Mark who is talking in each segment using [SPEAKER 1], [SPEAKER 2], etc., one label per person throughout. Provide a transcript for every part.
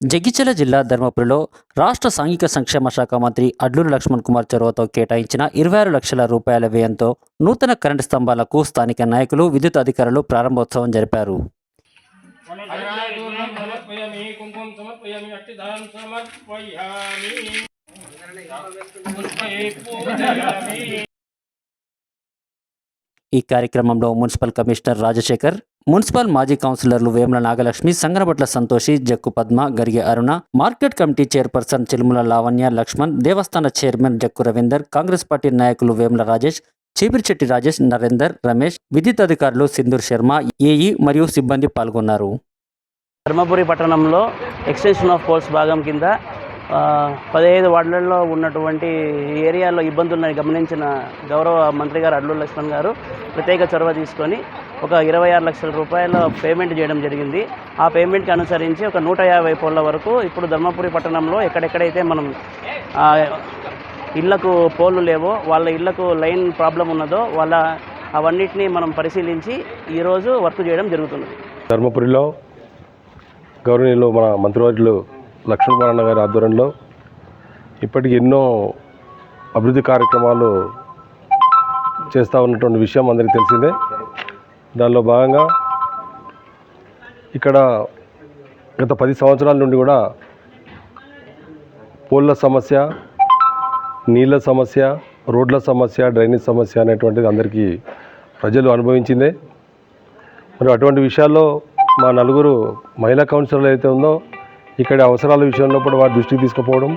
[SPEAKER 1] జగిత్యాల జిల్లా ధర్మపురిలో రాష్ట్ర సాంఘిక సంక్షేమ శాఖ మంత్రి అడ్లూరు లక్ష్మణ్ కుమార్ చొరవతో కేటాయించిన ఇరవై ఆరు లక్షల రూపాయల వ్యయంతో నూతన కరెంటు స్తంభాలకు స్థానిక నాయకులు విద్యుత్ అధికారులు ప్రారంభోత్సవం జరిపారు. ఈ కార్యక్రమంలో మున్సిపల్ కమిషనర్ రాజశేఖర్ మున్సిపల్ మాజీ కౌన్సిలర్లు Vemula Nagalakshmi Sanganabatla Santoshi Jakku Padma Garige Aruna market committee chairperson Chilumula Lavanya Laxman దేవస్థాన చైర్మన్ జక్కు రవీందర్ కాంగ్రెస్ పార్టీ నాయకులు వేముల రాజేష్ చీపిరిచెట్టి రాజేష్ నరేందర్ రమేష్ విద్యుత్ అధికారులు సింధూర్ శర్మ ఏఈ మరియు సిబ్బంది పాల్గొన్నారు.
[SPEAKER 2] ధర్మపురి పట్టణంలో ఎక్స్టెన్షన్ ఆఫ్ పోల్స్ భాగం కింద పదిహేను వార్డులలో ఉన్నటువంటి ఏరియాలో ఇబ్బందులను గమనించిన గౌరవ మంత్రి గారు అడ్లూరు లక్ష్మణ్ గారు ప్రత్యేక చొరవ తీసుకొని ఒక ఇరవై ఆరు లక్షల రూపాయల పేమెంట్ చేయడం జరిగింది. ఆ పేమెంట్కి అనుసరించి ఒక నూట యాభై పోళ్ళ వరకు ఇప్పుడు ధర్మపురి పట్టణంలో ఎక్కడెక్కడైతే మనం ఇళ్ళకు పోళ్ళు లేవో వాళ్ళ ఇళ్ళకు లైన్ ప్రాబ్లం ఉన్నదో వాళ్ళ అవన్నిటినీ మనం పరిశీలించి ఈరోజు వర్క్ చేయడం జరుగుతుంది.
[SPEAKER 3] ధర్మపురిలో గౌరవనీయులు మన మంత్రివర్యులు లక్ష్మీనారాయణ గారి ఆధ్వర్యంలో ఇప్పటికి ఎన్నో అభివృద్ధి కార్యక్రమాలు చేస్తూ ఉన్నటువంటి విషయం అందరికీ తెలిసిందే. దానిలో భాగంగా ఇక్కడ గత పది సంవత్సరాల నుండి కూడా పోళ్ళ సమస్య నీళ్ళ సమస్య రోడ్ల సమస్య డ్రైనేజ్ సమస్య అనేటువంటిది అందరికీ ప్రజలు అనుభవించిందే. మరి అటువంటి విషయాల్లో మా నలుగురు మహిళా కౌన్సిలర్లు అయితే ఉందో ఇక్కడ అవసరాల విషయంలో కూడా వారి దృష్టికి తీసుకుపోవడం.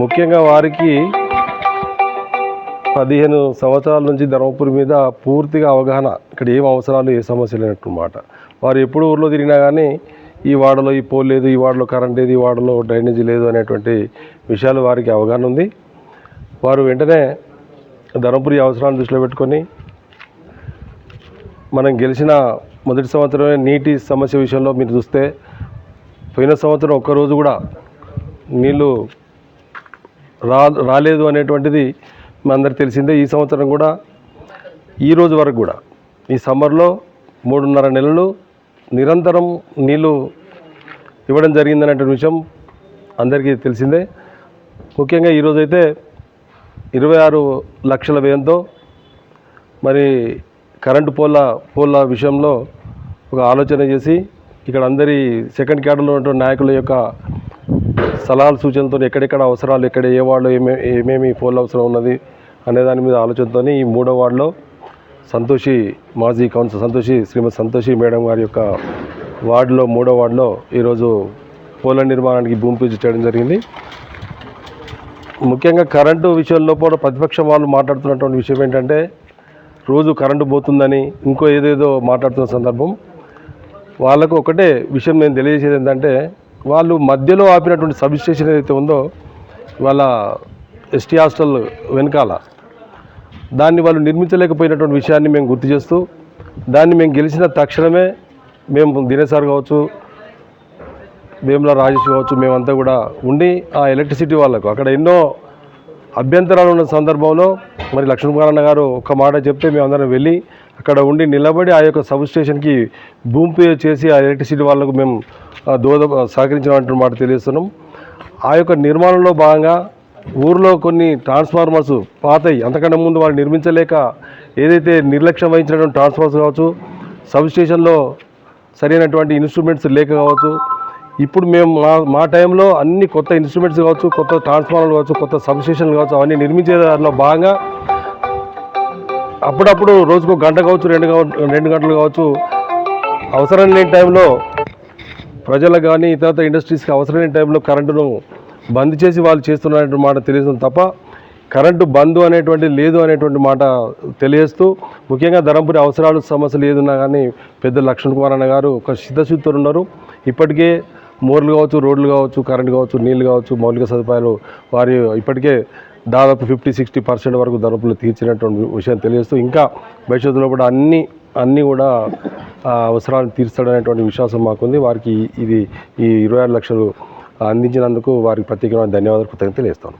[SPEAKER 3] ముఖ్యంగా వారికి పదిహేను సంవత్సరాల నుంచి ధర్మపురి మీద పూర్తిగా అవగాహన ఇక్కడ ఏం అవసరాలు ఏ సమస్యలు అన్నమాట వారు ఎప్పుడు ఊర్లో తిరిగినా కానీ ఈ వాడలో ఈ పోల్ లేదు ఈ వాడలో కరెంట్ లేదు ఈ వాడలో డ్రైనేజీ లేదు అనేటువంటి విషయాలు వారికి అవగాహన ఉంది. వారు వెంటనే ధర్మపురి అవసరాలను దృష్టిలో పెట్టుకొని మనం గెలిచిన మొదటి సంవత్సరమే నీటి సమస్య విషయంలో మీరు చూస్తే పోయిన సంవత్సరం ఒక్కరోజు కూడా నీళ్ళు రా రాలేదు అనేటువంటిది మీ అందరికి తెలిసిందే. ఈ సంవత్సరం కూడా ఈ రోజు వరకు కూడా ఈ సమ్మర్లో మూడున్నర నెలలు నిరంతరం నీళ్ళు ఇవ్వడం జరిగిందనేటువంటి విషయం అందరికీ తెలిసిందే. ముఖ్యంగా ఈరోజైతే ఇరవై ఆరు లక్షల వ్యయంతో మరి కరెంటు పోల్ల పోల్ల విషయంలో ఒక ఆలోచన చేసి ఇక్కడ అందరి సెకండ్ క్యాడర్లో ఉన్నటువంటి నాయకుల యొక్క సలహాలు సూచనలతో ఎక్కడెక్కడ అవసరాలు ఎక్కడ ఏ వార్డులో ఏమే ఏమేమి పోల్ అవసరం ఉన్నది అనే దాని మీద ఆలోచనతో ఈ మూడో వార్డులో సంతోషి మాజీ కౌన్సిల్ సంతోషి శ్రీమతి సంతోషి మేడం గారి యొక్క వార్డులో మూడో వార్డులో ఈరోజు పోల నిర్మాణానికి భూమి పూజ చేయడం జరిగింది. ముఖ్యంగా కరెంటు విషయంలో కూడా ప్రతిపక్షం వాళ్ళు మాట్లాడుతున్నటువంటి విషయం ఏంటంటే రోజు కరెంటు పోతుందని ఇంకో ఏదేదో మాట్లాడుతున్న సందర్భం. వాళ్ళకు ఒకటే విషయం నేను తెలియజేసేది ఏంటంటే వాళ్ళు మధ్యలో ఆపినటువంటి సబ్ స్టేషన్ ఏదైతే ఉందో వాళ్ళ ఎస్టీ హాస్టల్ వెనకాల దాన్ని వాళ్ళు నిర్మించలేకపోయినటువంటి విషయాన్ని మేము గుర్తు చేస్తూ దాన్ని మేము గెలిచిన తక్షణమే మేము దినేసార్ కావచ్చు వేముల రాజేష్ కావచ్చు మేమంతా కూడా ఉండి ఆ ఎలక్ట్రిసిటీ వాళ్ళకు అక్కడ ఎన్నో అభ్యంతరాలు ఉన్న సందర్భంలో మరి లక్ష్మీనారాయణ గారు ఒక మాట చెప్తే మేమందరం వెళ్ళి అక్కడ ఉండి నిలబడి ఆ యొక్క సబ్ స్టేషన్కి భూమి పూజ చేసి ఆ ఎలక్ట్రిసిటీ వాళ్ళకు మేము దోద సహకరించినటువంటి మాట తెలియస్తున్నాం ఆ యొక్క నిర్మాణంలో భాగంగా ఊర్లో కొన్ని ట్రాన్స్ఫార్మర్స్ పాతయి. అంతకంటే ముందు వాళ్ళు నిర్మించలేక ఏదైతే నిర్లక్ష్యం వహించినటువంటి ట్రాన్స్ఫార్మర్స్ కావచ్చు సబ్ స్టేషన్లో సరైనటువంటి ఇన్స్ట్రుమెంట్స్ లేక కావచ్చు ఇప్పుడు మేము మా మా టైంలో అన్ని కొత్త ఇన్స్ట్రుమెంట్స్ కావచ్చు కొత్త ట్రాన్స్ఫార్మర్లు కావచ్చు కొత్త సబ్స్టేషన్లు కావచ్చు అవన్నీ నిర్మించే దానిలో భాగంగా అప్పుడప్పుడు రోజుకు గంట కావచ్చు రెండు రెండు గంటలు కావచ్చు అవసరం లేని టైంలో ప్రజలకు కానీ ఇతర ఇండస్ట్రీస్కి అవసరం లేని టైంలో కరెంటును బంద్ చేసి వాళ్ళు చేస్తున్నటువంటి మాట తెలియదు తప్ప కరెంటు బంద్ అనేటువంటి లేదు అనేటువంటి మాట తెలియజేస్తూ ముఖ్యంగా ధర్మపురి అవసరాలు సమస్యలు ఏదున్నా కానీ పెద్ద లక్ష్మణ్ కుమార్ అన్న గారు ఒక సిద్ధశుద్ధులు ఉన్నారు. ఇప్పటికే మోర్లు కావచ్చు రోడ్లు కావచ్చు కరెంట్ కావచ్చు నీళ్ళు కావచ్చు మౌలిక సదుపాయాలు వారి ఇప్పటికే దాదాపు ఫిఫ్టీ సిక్స్టీ పర్సెంట్ వరకు ధరపులు తీర్చినటువంటి విషయం తెలియజేస్తూ ఇంకా భవిష్యత్తులో కూడా అన్ని అన్నీ కూడా అవసరాలను తీర్చాడనేటువంటి విశ్వాసం మాకుంది. వారికి ఇది ఈ ఇరవై ఆరు లక్షలు అందించినందుకు వారికి ప్రత్యేకమైన ధన్యవాదాలు కృతజ్ఞత తెలియజేస్తాను.